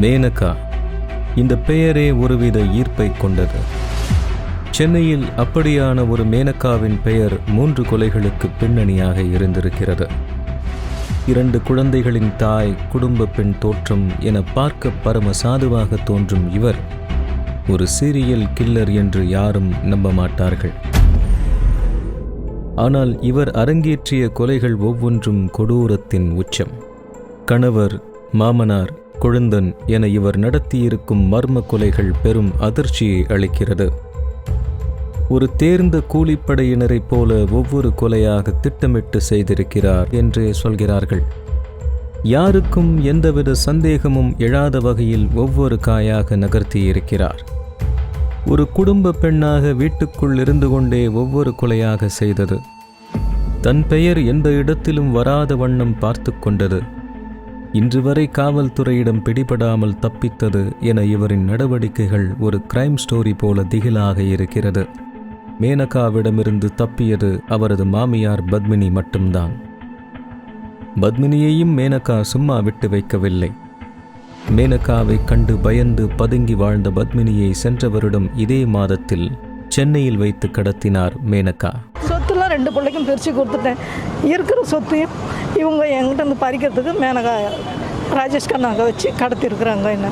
மேனகா. இந்த பெயரே ஒருவித ஈர்ப்பை கொண்டது. சென்னையில் அப்படியான ஒரு மேனகாவின் பெயர் மூன்று கொலைகளுக்கு பின்னணியாக இருந்திருக்கிறது. இரண்டு குழந்தைகளின் தாய் குடும்ப பெண் தோற்றம் என பார்க்க பரம சாதுவாக தோன்றும் இவர் ஒரு சீரியல் கில்லர் என்று யாரும் நம்ப மாட்டார்கள். ஆனால் இவர் அரங்கேற்றிய கொலைகள் ஒவ்வொன்றும் கொடூரத்தின் உச்சம். கணவர் மாமனார் கொழுந்தன் என இவர் நடத்தியிருக்கும் மர்ம கொலைகள் பெரும் அதிர்ச்சியை அளிக்கிறது. ஒரு தேர்ந்த கூலிப்படையினரைப் போல ஒவ்வொரு கொலையாக திட்டமிட்டு செய்திருக்கிறார் என்றே சொல்கிறார்கள். யாருக்கும் எந்தவித சந்தேகமும் எழாத வகையில் ஒவ்வொரு காயாக நகர்த்தியிருக்கிறார். ஒரு குடும்ப பெண்ணாக வீட்டுக்குள் இருந்து கொண்டே ஒவ்வொரு கொலையாக செய்தது. தன் பெயர் எந்த இடத்திலும் வராத வண்ணம் பார்த்து கொண்டது. இன்று வரை காவல்துறையிடம் பிடிபடாமல் தப்பித்தது என இவரின் நடவடிக்கைகள் ஒரு கிரைம் ஸ்டோரி போல திகிலாக இருக்கிறது. மேனகாவிடமிருந்து தப்பியது அவரது மாமியார் பத்மினி மட்டும்தான். பத்மினியையும் மேனகா சும்மா விட்டு வைக்கவில்லை. மேனகாவை கண்டு பயந்து பதுங்கி வாழ்ந்த பத்மினியை சென்ற வருடம் இதே மாதத்தில் சென்னையில் வைத்து கடத்தினார் மேனகா. சொத்துலாம் ரெண்டு பிள்ளைக்கும் பிரித்து கொடுத்துட்டேன். இருக்கிற சொத்தையும் இவங்க என்கிட்ட இருந்து பறிக்கிறதுக்கு மேனகா ராஜேஷ் கண்ணாக வச்சு கடத்திருக்கிறாங்க என்ன.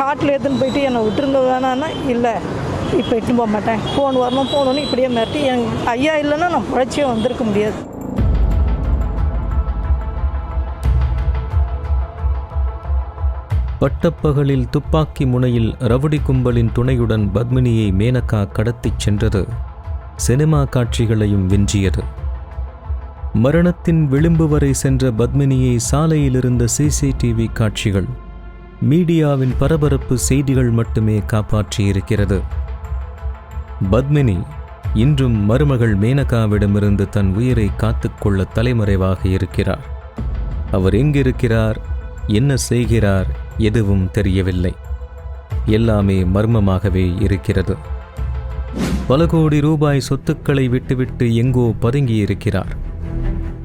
காட்டில் எடுத்துன்னு போயிட்டு என்னை விட்டுருங்க வேணான்னா இல்லை இப்போ இட்டுன்னு போக மாட்டேன். ஃபோன் வரணும் போகணுன்னு இப்படியே மிரட்டி என் ஐயா இல்லைன்னா நான் புழைச்சியே வந்திருக்க முடியாது. பட்டப்பகலில் துப்பாக்கி முனையில் ரவுடி கும்பலின் துணையுடன் பத்மினியை மேனகா கடத்திச் சென்றது. சினிமா காட்சிகளையும் வென்றியது மரணத்தின் விளிம்பு வரை சென்ற பத்மினியை சாலையில் இருந்த சிசிடிவி காட்சிகள் மீடியாவின் பரபரப்பு செய்திகள் மட்டுமே காப்பாற்றியிருக்கிறது. பத்மினி இன்றும் மருமகள் மேனகாவிடமிருந்து தன் உயிரை காத்துக்கொள்ள தலைமறைவாக இருக்கிறார். அவர் எங்கிருக்கிறார் என்ன செய்கிறார் எதுவும் தெரியவில்லை. எல்லாமே மர்மமாகவே இருக்கிறது. பல கோடி ரூபாய் சொத்துக்களை விட்டுவிட்டு எங்கோ பதுங்கியிருக்கிறார்.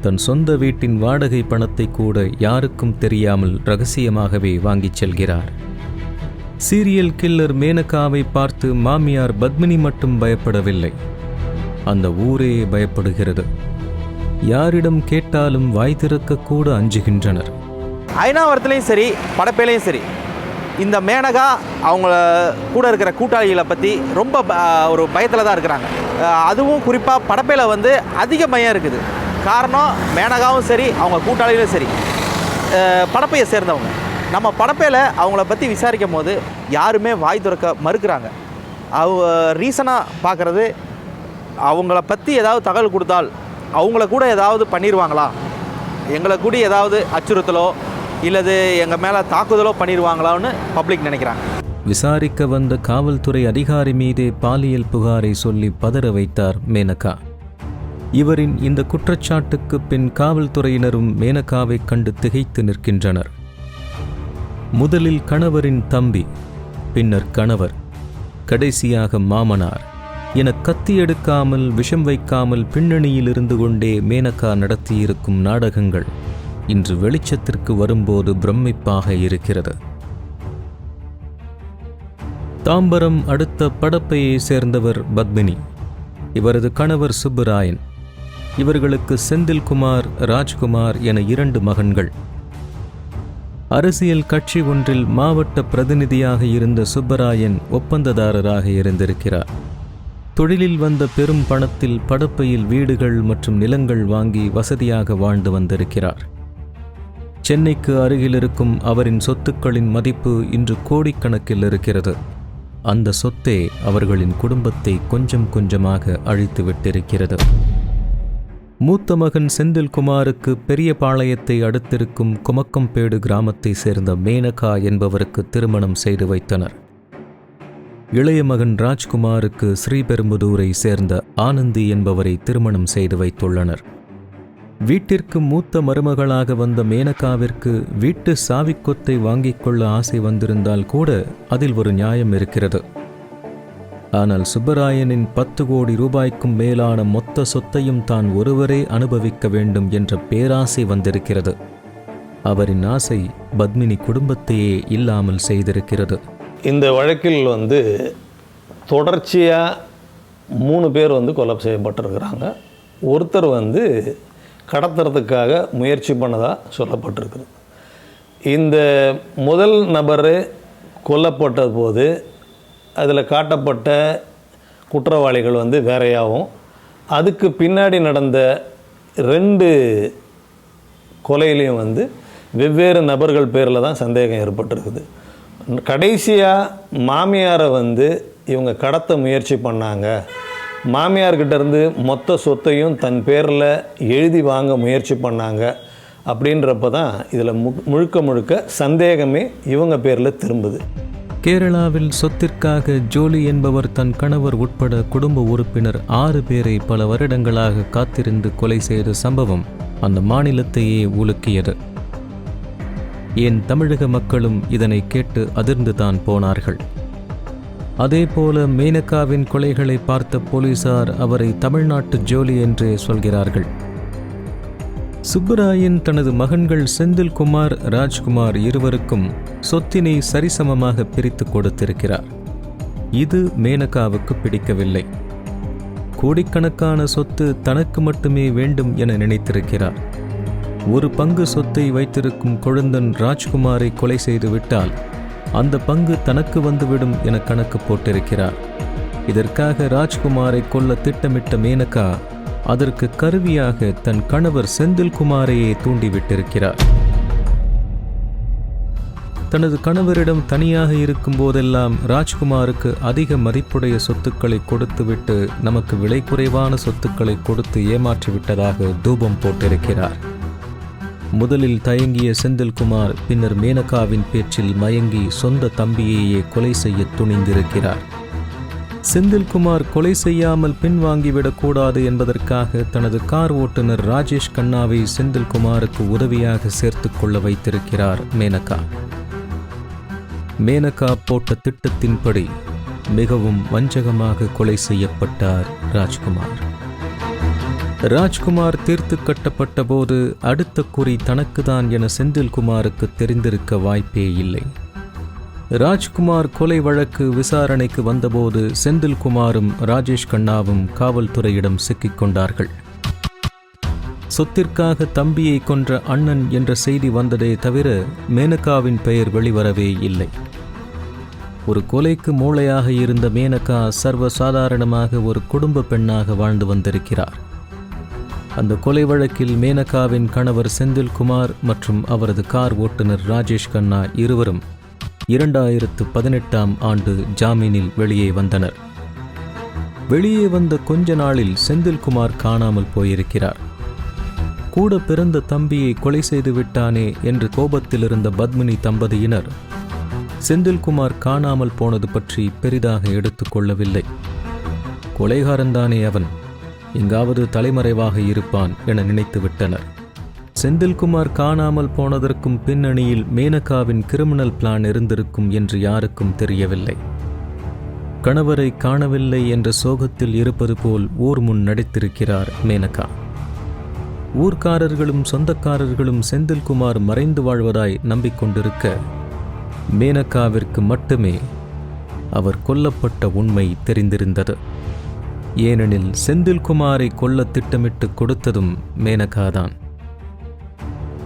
தன் சொந்த வீட்டின் வாடகை பணத்தை கூட யாருக்கும் தெரியாமல் ரகசியமாகவே வாங்கிச் செல்கிறார். சீரியல் கில்லர் மேனகாவை பார்த்து மாமியார் பத்மினி மட்டும் பயப்படவில்லை. அந்த ஊரே பயப்படுகிறது. யாரிடம் கேட்டாலும் வாய் திறக்க கூட அஞ்சுகின்றனர் ஐநாவரத்துலேயும் சரி படப்பேலையும் சரி இந்த மேனகா அவங்கள கூட இருக்கிற கூட்டாளிகளை பற்றி ரொம்ப ப- ஒரு பயத்தில் தான் இருக்கிறாங்க. அதுவும் குறிப்பாக படப்பையில் வந்து அதிக பயம் இருக்குது. காரணம் மேனகாவும் சரி அவங்க கூட்டாளிகளும் சரி. படப்பையை சேர்ந்தவங்க. நம்ம படப்பையில் அவங்கள பற்றி விசாரிக்கும் போது யாருமே வாய் திறக்க மறுக்கிறாங்க. அவ ரீசனாக பார்க்குறது அவங்கள பற்றி ஏதாவது தகவல் கொடுத்தால் அவங்கள கூட ஏதாவது பண்ணிடுவாங்களா எங்களை கூட ஏதாவது அச்சுறுத்தலோ இல்லது எங்கள் மேலே தாக்குதலோ பண்ணிடுவாங்களான்னு பப்ளிக் நினைக்கிறாங்க. விசாரிக்க வந்த காவல்துறை அதிகாரி மீதே பாலியல் புகாரை சொல்லி பதற வைத்தார் மேனகா. இவரின் இந்த குற்றச்சாட்டுக்கு பின் காவல்துறையினரும் மேனகாவைக் கண்டு திகைத்து நிற்கின்றனர். முதலில் கணவரின் தம்பி பின்னர் கணவர் கடைசியாக மாமனார் என கத்தி எடுக்காமல் விஷம் வைக்காமல் பின்னணியில் இருந்து கொண்டே மேனகா நடத்தியிருக்கும் நாடகங்கள். இன்று வெளிச்சத்திற்கு வரும்போது பிரமிப்பாக இருக்கிறது. தாம்பரம் அடுத்த படப்பையை சேர்ந்தவர் பத்மினி இவரது கணவர் சுப்புராயன் இவர்களுக்கு செந்தில்குமார் ராஜ்குமார் என இரண்டு மகன்கள். அரசியல் கட்சி ஒன்றில் மாவட்ட பிரதிநிதியாக இருந்த சுப்பராயன் ஒப்பந்ததாரராக இருந்திருக்கிறார். தொழிலில் வந்த பெரும் பணத்தில் படப்பையில் வீடுகள் மற்றும் நிலங்கள் வாங்கி வசதியாக வாழ்ந்து வந்திருக்கிறார். சென்னைக்கு அருகில் இருக்கும் அவரின் சொத்துக்களின் மதிப்பு இன்று கோடிக்கணக்கில் இருக்கிறது. அந்த சொத்தே அவர்களின் குடும்பத்தை கொஞ்சம் கொஞ்சமாக அழித்து விட்டிருக்கிறது. மூத்த மகன் செந்தில்குமாருக்கு பெரியபாளையத்தை அடுத்திருக்கும் குமக்கம்பேடு கிராமத்தை சேர்ந்த மேனகா என்பவருக்கு திருமணம் செய்து வைத்தனர். இளைய மகன் ராஜ்குமாருக்கு ஸ்ரீபெரும்புதூரை சேர்ந்த ஆனந்தி என்பவரை திருமணம் செய்து வைத்துள்ளனர். வீட்டிற்கு மூத்த மருமகளாக வந்த மேனகாவிற்கு வீட்டு சாவிக்கொத்தை வாங்கிக் கொள்ள ஆசை வந்திருந்தால் கூட அதில் ஒரு நியாயம் இருக்கிறது. ஆனால் சுப்பராயனின் பத்து கோடி ரூபாய்க்கும் மேலான மொத்த சொத்தையும் தான் ஒருவரே அனுபவிக்க வேண்டும் என்ற பேராசை வந்திருக்கிறது. அவரின் ஆசை பத்மினி குடும்பத்தையே இல்லாமல் செய்திருக்கிறது. இந்த வழக்கில் வந்து தொடர்ச்சியாக மூணு பேர் வந்து கொலை செய்யப்பட்டிருக்கிறாங்க. ஒருத்தர் வந்து கடத்துறதுக்காக முயற்சி பண்ணதாக சொல்லப்பட்டிருக்குது. இந்த முதல் நபர் கொல்லப்பட்ட போது அதில் காட்டப்பட்ட குற்றவாளிகள் வந்து வேறையாகவும் அதுக்கு பின்னாடி நடந்த ரெண்டு கொலையிலையும் வந்து வெவ்வேறு நபர்கள் பேரில் தான் சந்தேகம் ஏற்பட்டிருக்குது. கடைசியாக மாமியாரை வந்து இவங்க கடத்த முயற்சி பண்ணாங்க. மாமியார்கிட்ட இருந்து மொத்த சொத்தையும் தன் பேரில் எழுதி வாங்க முயற்சி பண்ணாங்க அப்படின்றப்ப தான் இதில் மு முழுக்க முழுக்க சந்தேகமே இவங்க பேரில் திரும்புது. கேரளாவில் சொத்திற்காக ஜோலி என்பவர் தன் கணவர் உட்பட குடும்ப உறுப்பினர் ஆறு பேரை பல வருடங்களாக காத்திருந்து கொலை செய்த சம்பவம் அந்த மாநிலத்தையே உலுக்கியது. ஏன் தமிழக மக்களும் இதனை கேட்டு அதிர்ந்துதான் போனார்கள். அதேபோல மேனகாவின் கொலைகளை பார்த்த போலீசார் அவரை தமிழ்நாட்டு ஜோலி என்றே சொல்கிறார்கள். சுப்பராயன் தனது மகன்கள் செந்தில்குமார் ராஜ்குமார் இருவருக்கும் சொத்தினை சரிசமமாக பிரித்து கொடுத்திருக்கிறார். இது மேனகாவுக்கு பிடிக்கவில்லை. கோடிக்கணக்கான சொத்து தனக்கு மட்டுமே வேண்டும் என நினைத்திருக்கிறார். ஒரு பங்கு சொத்தை வைத்திருக்கும் கொழுந்தன் ராஜ்குமாரை கொலை செய்துவிட்டால் அந்த பங்கு தனக்கு வந்துவிடும் என கணக்கு போட்டிருக்கிறார். இதற்காக ராஜ்குமாரை கொல்ல திட்டமிட்ட மேனகா அதற்கு கருவியாக தன் கணவர் செந்தில்குமாரையே தூண்டிவிட்டிருக்கிறார். தனது கணவரிடம் தனியாக இருக்கும் போதெல்லாம் ராஜ்குமாருக்கு அதிக மதிப்புடைய சொத்துக்களை கொடுத்துவிட்டு நமக்கு விலை குறைவான சொத்துக்களை கொடுத்து ஏமாற்றிவிட்டதாக தூபம் போட்டிருக்கிறார். முதலில் தயங்கிய செந்தில்குமார் பின்னர் மேனகாவின் பேச்சில் மயங்கி சொந்த தம்பியையே கொலை செய்ய துணிந்திருக்கிறார். செந்தில்குமார் கொலை செய்யாமல் பின்வாங்கிவிடக்கூடாது என்பதற்காக தனது கார் ஓட்டுநர் ராஜேஷ் கண்ணாவை செந்தில்குமாருக்கு உதவியாக சேர்த்து கொள்ள வைத்திருக்கிறார் மேனகா. மேனகா போட்ட திட்டத்தின்படி மிகவும் வஞ்சகமாக கொலை செய்யப்பட்டார் ராஜ்குமார். ராஜ்குமார் தீர்த்து கட்டப்பட்ட போது அடுத்த குறி தனக்குதான் என செந்தில்குமாருக்கு தெரிந்திருக்க வாய்ப்பே இல்லை. ராஜ்குமார் கொலை வழக்கு விசாரணைக்கு வந்தபோது செந்தில்குமாரும் ராஜேஷ் கண்ணாவும் காவல்துறையிடம் சிக்கிக் கொண்டார்கள். சொத்திற்காக தம்பியை கொன்ற அண்ணன் என்ற செய்தி வந்ததே தவிர மேனகாவின் பெயர் வெளிவரவே இல்லை. ஒரு கொலைக்கு மூளையாக இருந்த மேனகா சர்வசாதாரணமாக ஒரு குடும்ப பெண்ணாக வாழ்ந்து வந்திருக்கிறார். அந்த கொலை வழக்கில் மேனகாவின் கணவர் செந்தில்குமார் மற்றும் அவரது கார் ஓட்டுநர் ராஜேஷ் கண்ணா இருவரும் இரண்டாயிரத்து பதினெட்டாம் ஆண்டு ஜாமீனில் வெளியே வந்தனர். வெளியே வந்த கொஞ்ச நாளில் செந்தில்குமார் காணாமல் போயிருக்கிறார். கூட பிறந்த தம்பியை கொலை செய்து விட்டானே என்று கோபத்தில் இருந்த பத்மினி தம்பதியினர் செந்தில்குமார் காணாமல் போனது பற்றி பெரிதாக எடுத்துக்கொள்ளவில்லை கொலைகாரன்தானே அவன். எங்காவது தலைமறைவாக இருப்பான் என நினைத்து விட்டனர் செந்தில்குமார் காணாமல் போனதற்கும் பின்னணியில் மேனகாவின் கிரிமினல் பிளான் இருந்திருக்கும் என்று யாருக்கும் தெரியவில்லை. கணவரை காணவில்லை என்ற சோகத்தில் இருப்பது போல் ஊர் முன் நடித்திருக்கிறார் மேனகா. ஊர்க்காரர்களும் சொந்தக்காரர்களும் செந்தில்குமார் மறைந்து வாழ்வதாய் நம்பிக்கொண்டிருக்க மேனகாவிற்கு மட்டுமே அவர் கொல்லப்பட்ட உண்மை தெரிந்திருந்தது. ஏனெனில் செந்தில்குமாரை கொல்ல திட்டமிட்டு கொடுத்ததும் மேனகாதான்.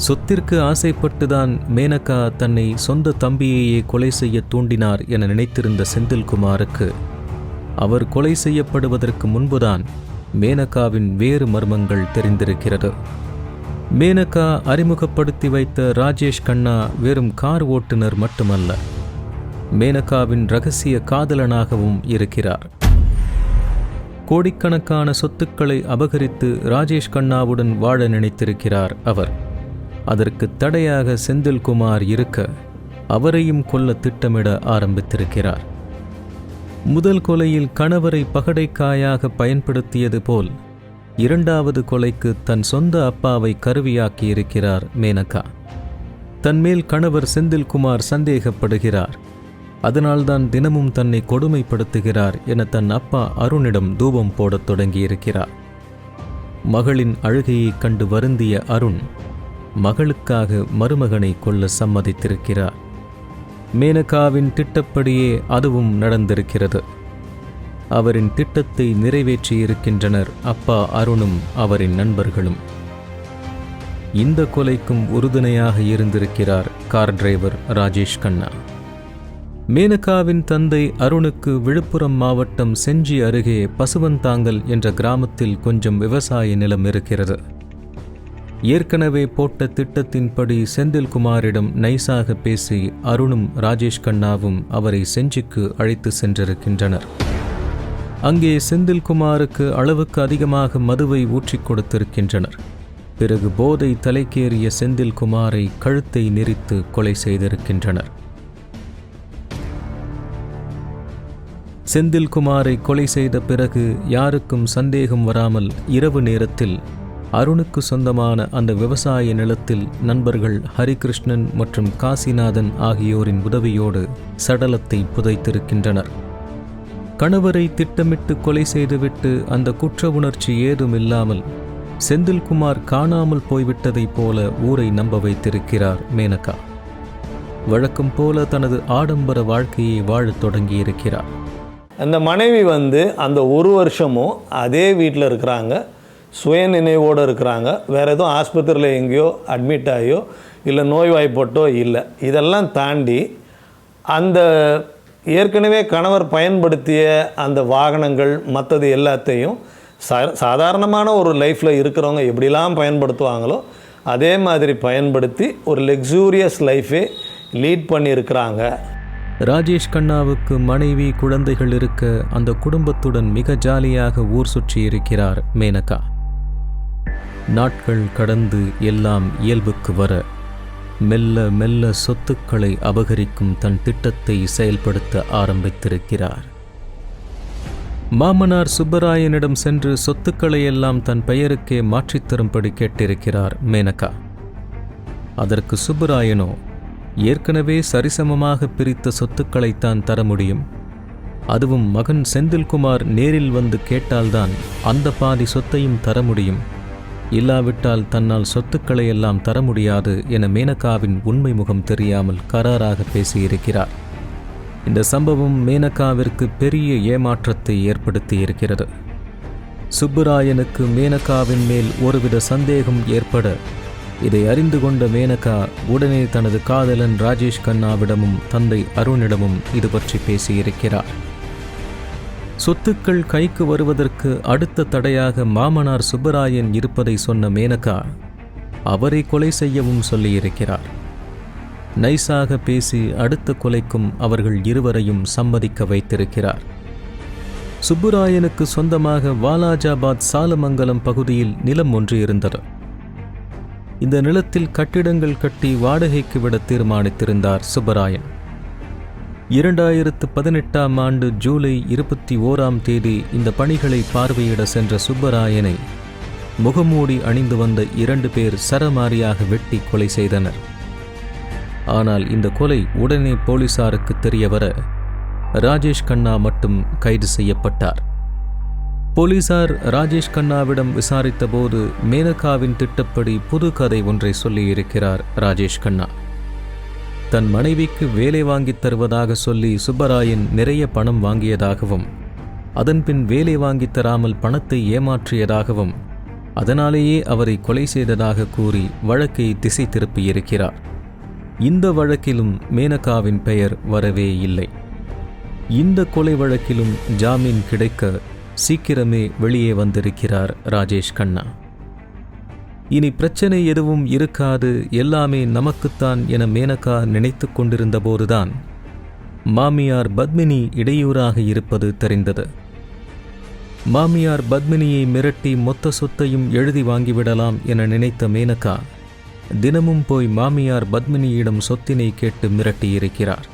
சொத்திற்கு ஆசைப்பட்டுதான் மேனகா தன்னை சொந்த தம்பியையே கொலை செய்ய தூண்டினார் என நினைத்திருந்த செந்தில்குமாருக்கு அவர் கொலை செய்யப்படுவதற்கு முன்புதான் மேனகாவின் வேறு மர்மங்கள் தெரிந்திருக்கிறது. மேனகா அறிமுகப்படுத்தி வைத்த ராஜேஷ் கண்ணா வெறும் கார் ஓட்டுநர் மட்டுமல்ல மேனகாவின் ரகசிய காதலனாகவும் இருக்கிறார். கோடிக்கணக்கான சொத்துக்களை அபகரித்து ராஜேஷ் கண்ணாவுடன் வாழ நினைத்திருக்கிறார் அவர். அதற்கு தடையாக செந்தில்குமார் இருக்க அவரையும் கொல்ல திட்டமிட ஆரம்பித்திருக்கிறார். முதல் கொலையில் கணவரை பகடைக்காயாக பயன்படுத்தியது போல் இரண்டாவது கொலைக்கு தன் சொந்த அப்பாவை கருவியாக்கியிருக்கிறார் மேனகா. தன்மேல் கணவர் செந்தில்குமார் சந்தேகப்படுகிறார். அதனால்தான் தினமும் தன்னை கொடுமைப்படுத்துகிறார் என தன் அப்பா அருணிடம் தூபம் போடத் தொடங்கியிருக்கிறார். மகளின் அழுகையைக் கண்டு வருந்திய அருண் மகளுக்காக மருமகனை கொல்ல சம்மதித்திருக்கிறார். மேனகாவின் திட்டப்படியே அதுவும் நடந்திருக்கிறது. அவரின் திட்டத்தை நிறைவேற்றியிருக்கின்றனர் அப்பா அருணும் அவரின் நண்பர்களும். இந்த கொலைக்கும் உறுதுணையாக இருந்திருக்கிறார் கார் டிரைவர் ராஜேஷ் கண்ணா. மேனகாவின் தந்தை அருணுக்கு விழுப்புரம் மாவட்டம் செஞ்சி அருகே பசுவந்தாங்கல் என்ற கிராமத்தில் கொஞ்சம் விவசாய நிலம் இருக்கிறது. ஏற்கனவே போட்ட திட்டத்தின்படி செந்தில்குமாரிடம் நைசாக பேசி அருணும் ராஜேஷ் கண்ணாவும் அவரை செஞ்சிக்கு அழைத்து சென்றிருக்கின்றனர். அங்கே செந்தில்குமாருக்கு அளவுக்கு அதிகமாக மதுவை ஊற்றிக் கொடுத்திருக்கின்றனர். பிறகு போதை தலைக்கேறிய செந்தில்குமாரை கழுத்தை நெரித்து கொலை செய்திருக்கின்றனர். செந்தில்குமாரை கொலை செய்த பிறகு யாருக்கும் சந்தேகம் வராமல் இரவு நேரத்தில் அருணுக்கு சொந்தமான அந்த விவசாய நிலத்தில் நண்பர்கள் ஹரிகிருஷ்ணன் மற்றும் காசிநாதன் ஆகியோரின் உதவியோடு சடலத்தை புதைத்திருக்கின்றனர். கணவரை திட்டமிட்டு கொலை செய்துவிட்டு அந்த குற்ற உணர்ச்சி ஏதும் இல்லாமல் செந்தில்குமார் காணாமல் போய்விட்டதைப் போல ஊரை நம்ப வைத்திருக்கிறார் மேனகா. வழக்கம் போல தனது ஆடம்பர வாழ்க்கையை வாழத் தொடங்கியிருக்கிறார். அந்த மனைவி வந்து அந்த ஒரு வருஷமும் அதே வீட்டில் இருக்கிறாங்க. சுய நினைவோடு இருக்கிறாங்க. வேறு எதுவும் ஆஸ்பத்திரியில் எங்கேயோ அட்மிட் ஆகியோ இல்லை நோய்வாய்ப்பட்டோ இல்லை. இதெல்லாம் தாண்டி அந்த ஏற்கனவே கணவர் பயன்படுத்திய அந்த வாகனங்கள் மற்றது எல்லாத்தையும் சா சாதாரணமான ஒரு லைஃப்பில் இருக்கிறவங்க எப்படிலாம் பயன்படுத்துவாங்களோ அதே மாதிரி பயன்படுத்தி ஒரு லெக்ஸூரியஸ் லைஃபே லீட் பண்ணியிருக்கிறாங்க. ராஜேஷ் கண்ணாவுக்கு மனைவி குழந்தைகள் இருக்க அந்த குடும்பத்துடன் மிக ஜாலியாக ஊர் சுற்றி இருக்கிறார் மேனகா. நாட்கள் கடந்து எல்லாம் இயல்புக்கு வர மெல்ல மெல்ல சொத்துக்களை அபகரிக்கும் தன் திட்டத்தை செயல்படுத்த ஆரம்பித்திருக்கிறார். மாமனார் சுப்பராயனிடம் சென்று சொத்துக்களை எல்லாம் தன் பெயருக்கே மாற்றித்தரும்படி கேட்டிருக்கிறார் மேனகா. அதற்கு சுப்பராயனோ ஏற்கனவே சரிசமமாக பிரித்த சொத்துக்களைத்தான் தர முடியும். அதுவும் மகன் செந்தில்குமார் நேரில் வந்து கேட்டால்தான் அந்த பாதி சொத்தையும் தர முடியும். இல்லாவிட்டால் தன்னால் சொத்துக்களை எல்லாம் தர முடியாது என மேனகாவின் உண்மை முகம் தெரியாமல் கராராக பேசியிருக்கிறார். இந்த சம்பவம் மேனகாவிற்கு பெரிய ஏமாற்றத்தை ஏற்படுத்தி இருக்கிறது சுப்புராயனுக்கு மேனகாவின் மேல் ஒருவித சந்தேகம் ஏற்பட இதை அறிந்து கொண்ட மேனகா உடனே தனது காதலன் ராஜேஷ் கண்ணாவிடமும் தந்தை அருணிடமும் இது பற்றி பேசியிருக்கிறார். சொத்துக்கள் கைக்கு வருவதற்கு அடுத்த தடையாக மாமனார் சுப்பராயன் இருப்பதை சொன்ன மேனகா அவரை கொலை செய்யவும் சொல்லியிருக்கிறார். நைசாக பேசி அடுத்த கொலைக்கும் அவர்கள் இருவரையும் சம்மதிக்க வைத்திருக்கிறார். சுப்புராயனுக்கு சொந்தமாக வாலாஜாபாத் சாலமங்கலம் பகுதியில் நிலம் ஒன்று இருந்தது. இந்த நிலத்தில் கட்டிடங்கள் கட்டி வாடகைக்கு விட தீர்மானித்திருந்தார் சுப்பராயன். இரண்டாயிரத்து பதினெட்டாம் ஆண்டு ஜூலை இருபத்தி ஓராம் தேதி இந்த பணிகளை பார்வையிட சென்ற சுப்பராயனை முகமூடி அணிந்து வந்த இரண்டு பேர் சரமாரியாக வெட்டி கொலை செய்தனர். ஆனால் இந்த கொலை உடனே போலீசாருக்கு தெரியவர ராஜேஷ் கண்ணா மட்டும் கைது செய்யப்பட்டார். போலீசார் ராஜேஷ் கண்ணாவிடம் விசாரித்தபோது மேனகாவின் திட்டப்படி புது கதை ஒன்றை சொல்லியிருக்கிறார் ராஜேஷ் கண்ணா. தன் மனைவிக்கு வேலை வாங்கித் தருவதாக சொல்லி சுப்பராயன் நிறைய பணம் வாங்கியதாகவும் அதன்பின் வேலை வாங்கித் தராமல் பணத்தை ஏமாற்றியதாகவும் அதனாலேயே அவரை கொலை செய்ததாக கூறி வழக்கை திசை திருப்பியிருக்கிறார். இந்த வழக்கிலும் மேனகாவின் பெயர் வரவே இல்லை. இந்த கொலை வழக்கிலும் ஜாமீன் கிடைக்க சீக்கிரமே வெளியே வந்திருக்கிறார் ராஜேஷ் கண்ணா. இனி பிரச்சனை எதுவும் இருக்காது எல்லாமே நமக்குத்தான் என மேனகா நினைத்து கொண்டிருந்தபோதுதான் மாமியார் பத்மினி இடையூறாக இருப்பது தெரிந்தது. மாமியார் பத்மினியை மிரட்டி மொத்த சொத்தையும் எழுதி வாங்கிவிடலாம் என நினைத்த மேனகா தினமும் போய் மாமியார் பத்மினியிடம் சொத்தினை கேட்டு மிரட்டியிருக்கிறார்.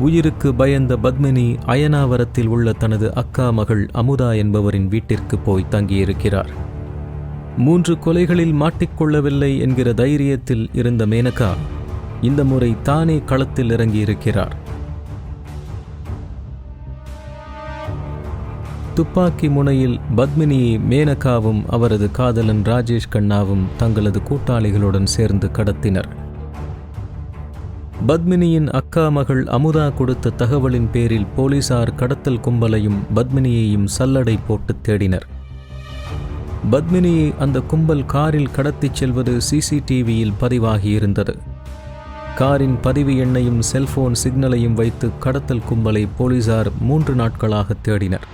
உயிருக்கு பயந்த பத்மினி அயனாவரத்தில் உள்ள தனது அக்கா மகள் அமுதா என்பவரின் வீட்டிற்கு போய் தங்கியிருக்கிறார். மூன்று கொலைகளில் மாட்டிக்கொள்ளவில்லை என்கிற தைரியத்தில் இருந்த மேனகா இந்த முறை தானே களத்தில் இறங்கியிருக்கிறார். துப்பாக்கி முனையில் பத்மினியை மேனகாவும் அவரது காதலன் ராஜேஷ் கண்ணாவும் தங்களது கூட்டாளிகளுடன் சேர்ந்து கடத்தினர். பத்மினியின் அக்கா மகள் அமுதா கொடுத்த தகவலின் பேரில் போலீசார் கடத்தல் கும்பலையும் பத்மினியையும் சல்லடை போட்டு தேடினர். பத்மினியை அந்த கும்பல் காரில் கடத்திச் செல்வது சிசிடிவியில் பதிவாகியிருந்தது. காரின் பதிவு எண்ணையும் செல்போன் சிக்னலையும் வைத்து கடத்தல் கும்பலை போலீசார் மூன்று நாட்களாக தேடினர்.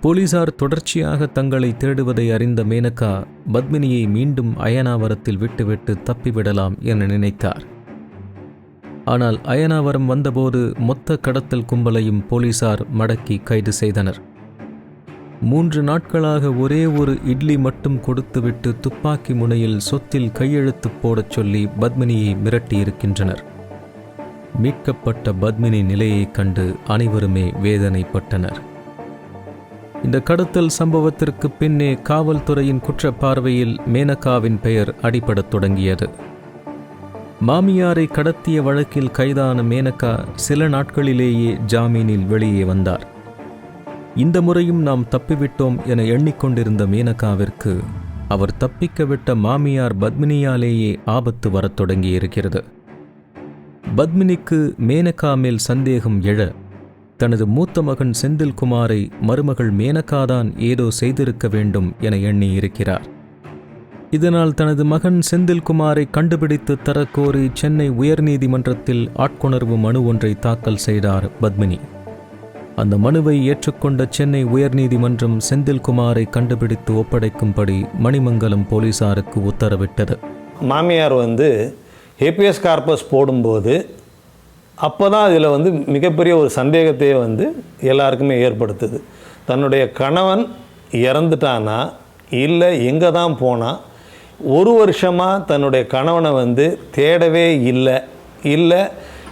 போலீசார் தொடர்ச்சியாக தங்களை தேடுவதை அறிந்த மேனகா பத்மினியை மீண்டும் அயனாவரத்தில் விட்டுவிட்டு தப்பிவிடலாம் என நினைத்தார். ஆனால் அயனாவரம் வந்தபோது மொத்த கடத்தல் கும்பலையும் போலீசார் மடக்கி கைது செய்தனர். மூன்று நாட்களாக ஒரே ஒரு இட்லி மட்டும் கொடுத்துவிட்டு துப்பாக்கி முனையில் சொத்தில் கையெழுத்து போடச் சொல்லி பத்மினியை மிரட்டியிருக்கின்றனர். மீட்கப்பட்ட பத்மினி நிலையைக் கண்டு அனைவருமே வேதனைப்பட்டனர். இந்த கடத்தல் சம்பவத்திற்கு பின்னே காவல்துறையின் குற்றப்பார்வையில் மேனகாவின் பெயர் அடிபடத் தொடங்கியது. மாமியாரை கடத்திய வழக்கில் கைதான மேனகா சில நாட்களிலேயே ஜாமீனில் வெளியே வந்தார். இந்த முறையும் நாம் தப்பிவிட்டோம் என எண்ணிக்கொண்டிருந்த மேனகாவிற்கு அவர் தப்பிக்கவிட்ட மாமியார் பத்மினியாலேயே ஆபத்து வரத் தொடங்கியிருக்கிறது. பத்மினிக்கு மேனகா மேல் சந்தேகம் எழ தனது மூத்த மகன் செந்தில்குமாரை மருமகள் மேனகாதான் ஏதோ செய்திருக்க வேண்டும் என எண்ணியிருக்கிறார். இதனால் தனது மகன் செந்தில்குமாரை கண்டுபிடித்து தரக்கோரி சென்னை உயர்நீதிமன்றத்தில் ஆட்கொணர்வு மனு ஒன்றை தாக்கல் செய்தார் பத்மினி. அந்த மனுவை ஏற்றுக்கொண்ட சென்னை உயர்நீதிமன்றம் செந்தில்குமாரை கண்டுபிடித்து ஒப்படைக்கும்படி மணிமங்கலம் போலீசாருக்கு உத்தரவிட்டது. மாமியார் வந்து ஏபிஎஸ் கார்பஸ் போடும்போது அப்போ தான் அதில் வந்து மிகப்பெரிய ஒரு சந்தேகத்தையே வந்து எல்லாருக்குமே ஏற்படுத்துது. தன்னுடைய கணவன் இறந்துட்டானா? இல்லை எங்கே தான் போனால் ஒரு வருஷமாக தன்னுடைய கணவனை வந்து தேடவே இல்லை. இல்லை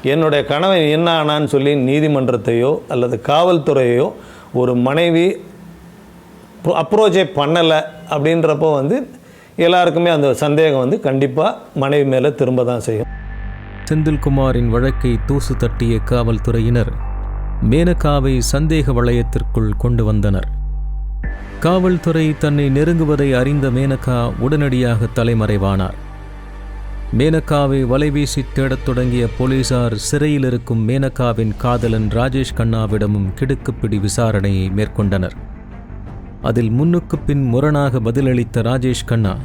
என்னுடைய கணவன் என்ன ஆனான்னு சொல்லி நீதிமன்றத்தையோ அல்லது காவல்துறையோ ஒரு மனைவி அப்ரோச்சே பண்ணலை அப்படின்றப்போ வந்து எல்லாருக்குமே அந்த சந்தேகம் வந்து கண்டிப்பாக மனைவி மேலே திரும்ப தான் செய்யும். செந்தில்குமாரின் வழக்கை தூசு தட்டிய காவல்துறையினர் மேனகாவை சந்தேக வளையத்திற்குள் கொண்டு வந்தனர். காவல்துறை தன்னை நெருங்குவதை அறிந்த மேனகா உடனடியாக தலைமறைவானார். மேனகாவை வலைவீசி தேடத் தொடங்கிய போலீசார் சிறையில் இருக்கும் மேனகாவின் காதலன் ராஜேஷ் கண்ணாவிடமும் கிடுக்குப்பிடி விசாரணையை மேற்கொண்டனர். அதில் முன்னுக்கு பின் முரணாக பதிலளித்த ராஜேஷ் கண்ணா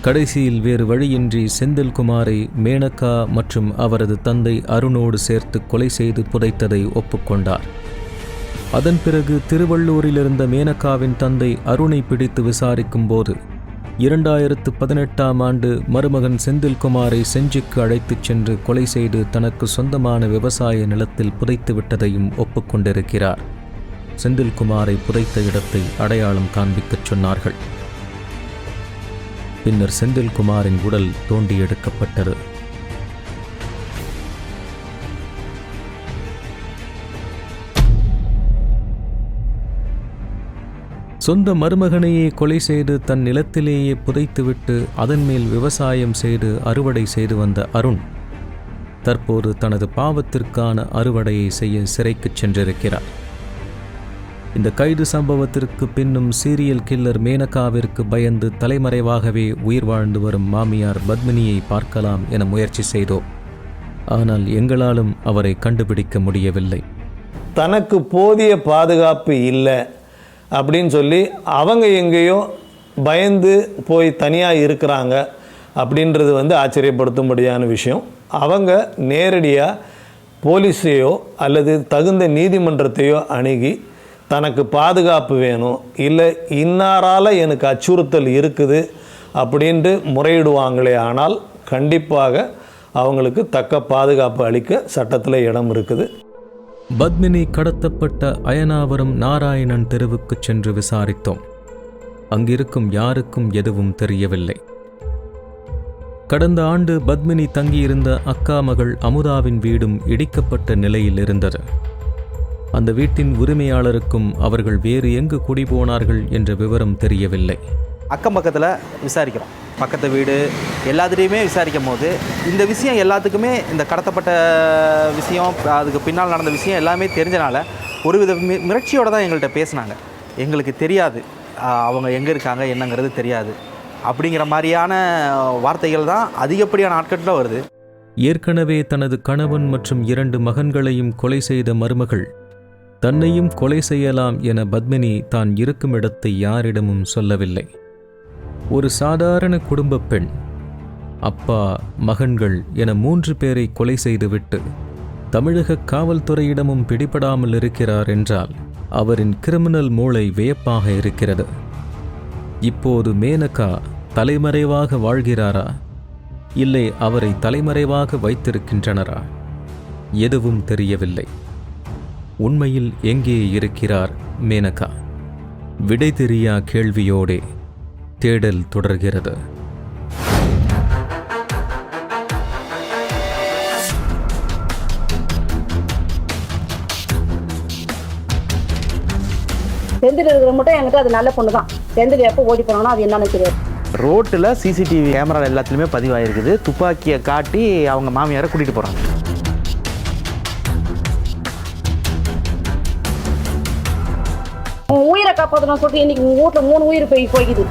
கடைசியில் வேறு வழியின்றி செந்தில்குமாரை மேனகா மற்றும் அவரது தந்தை அருணோடு சேர்த்து கொலை செய்து புதைத்ததை ஒப்புக்கொண்டார். அதன் பிறகு திருவள்ளூரில் இருந்த மேனகாவின் தந்தை அருணை பிடித்து விசாரிக்கும் போது இரண்டாயிரத்து பதினெட்டாம் ஆண்டு மருமகன் செந்தில்குமாரை செஞ்சிக்கு அழைத்துச் சென்று கொலை செய்து தனக்கு சொந்தமான விவசாய நிலத்தில் புதைத்து விட்டதையும் ஒப்புக்கொண்டிருக்கிறார் செந்தில்குமாரை புதைத்த இடத்தை அடையாளம் காண்பிக்கச் சொன்னார்கள். பின்னர் செந்தில்குமாரின் உடல் தோண்டி எடுக்கப்பட்டது சொந்த மருமகனையே கொலை செய்து தன் நிலத்திலேயே புதைத்துவிட்டு அதன் மேல் விவசாயம் செய்து அறுவடை செய்து வந்த அருண் தற்போது தனது பாவத்திற்கான அறுவடையை செய்ய சிறைக்குச் சென்றிருக்கிறார். இந்த கைது சம்பவத்திற்கு பின்னும் சீரியல் கில்லர் மேனகாவிற்கு பயந்து தலைமறைவாகவே உயிர் வாழ்ந்து வரும் மாமியார் பத்மினியை பார்க்கலாம் என முயற்சி செய்தோம். ஆனால் எங்களாலும் அவரை கண்டுபிடிக்க முடியவில்லை. தனக்கு போதிய பாதுகாப்பு இல்லை. அப்படின்னு சொல்லி அவங்க எங்கேயோ பயந்து போய் தனியாக இருக்கிறாங்க அப்படின்றது வந்து ஆச்சரியப்படுத்தும்படியான விஷயம். அவங்க நேரடியாக போலீஸையோ அல்லது தகுந்த நீதிமன்றத்தையோ அணுகி தனக்கு பாதுகாப்பு வேணும். இல்லை இன்னாரால் எனக்கு அச்சுறுத்தல் இருக்குது அப்படின்ட்டு முறையிடுவாங்களே ஆனால் கண்டிப்பாக அவங்களுக்கு தக்க பாதுகாப்பு அளிக்க சட்டத்தில் இடம் இருக்குது. பத்மினி கடத்தப்பட்ட அயனாவரம் நாராயணன் தெருவுக்குச் சென்று விசாரித்தோம். அங்கிருக்கும் யாருக்கும் எதுவும் தெரியவில்லை. கடந்த ஆண்டு பத்மினி தங்கியிருந்த அக்கா மகள் அமுதாவின் வீடும் இடிக்கப்பட்ட நிலையில் இருந்தது. அந்த வீட்டின் உரிமையாளருக்கும் அவர்கள் வேறு எங்கு குடிபோனார்கள் என்ற விவரம் தெரியவில்லை. அக்கம் பக்கத்தில் விசாரிக்கிறோம். பக்கத்து வீடு எல்லாத்துலேயுமே விசாரிக்கும் போது இந்த விஷயம் எல்லாத்துக்குமே இந்த கடத்தப்பட்ட விஷயம் அதுக்கு பின்னால் நடந்த விஷயம் எல்லாமே தெரிஞ்சனால ஒருவித மி மிரட்சியோடு தான் எங்கள்கிட்ட பேசினாங்க. எங்களுக்கு தெரியாது. அவங்க எங்கே இருக்காங்க என்னங்கிறது தெரியாது. அப்படிங்கிற மாதிரியான வார்த்தைகள் தான் அதிகப்படியான ஆட்கட்டில் வருது. ஏற்கனவே தனது கணவன் மற்றும் இரண்டு மகன்களையும் கொலை செய்த மருமகள் தன்னையும் கொலை செய்யலாம் என பத்மினி தான் இருக்கும் இடத்தை யாரிடமும் சொல்லவில்லை. ஒரு சாதாரண குடும்பப் பெண் அப்பா மகன்கள் என மூன்று பேரை கொலை செய்துவிட்டு தமிழக காவல்துறையிடமும் பிடிபடாமல் இருக்கிறார் என்றால் அவரின் கிரிமினல் மூளை வியப்பாக இருக்கிறது. இப்போது மேனகா தலைமறைவாக வாழ்கிறாரா? இல்லை அவரை தலைமறைவாக வைத்திருக்கின்றனரா? எதுவும் தெரியவில்லை. உண்மையில் எங்கே இருக்கிறார் மேனகா? விடை தெரியா கேள்வியோடே தேடல் தொடர்கிறது. செந்தில் இருக்கிற மட்டும் என்கிட்ட அது நல்ல பொண்ணு தான். செந்தில் எப்போ ஓடி போனானோ அது என்னன்னு தெரியாது. ரோட்டில் சிசிடிவி கேமரா எல்லாத்துலேயுமே பதிவாயிருக்குது. துப்பாக்கியை காட்டி அவங்க மாமியாரை கூட்டிகிட்டு போகிறாங்க உயிரை காப்பாற்றணும் சொல்லிட்டு இன்னைக்கு உன் வீட்டில் மூணு உயிர் போய் போய்க்குது.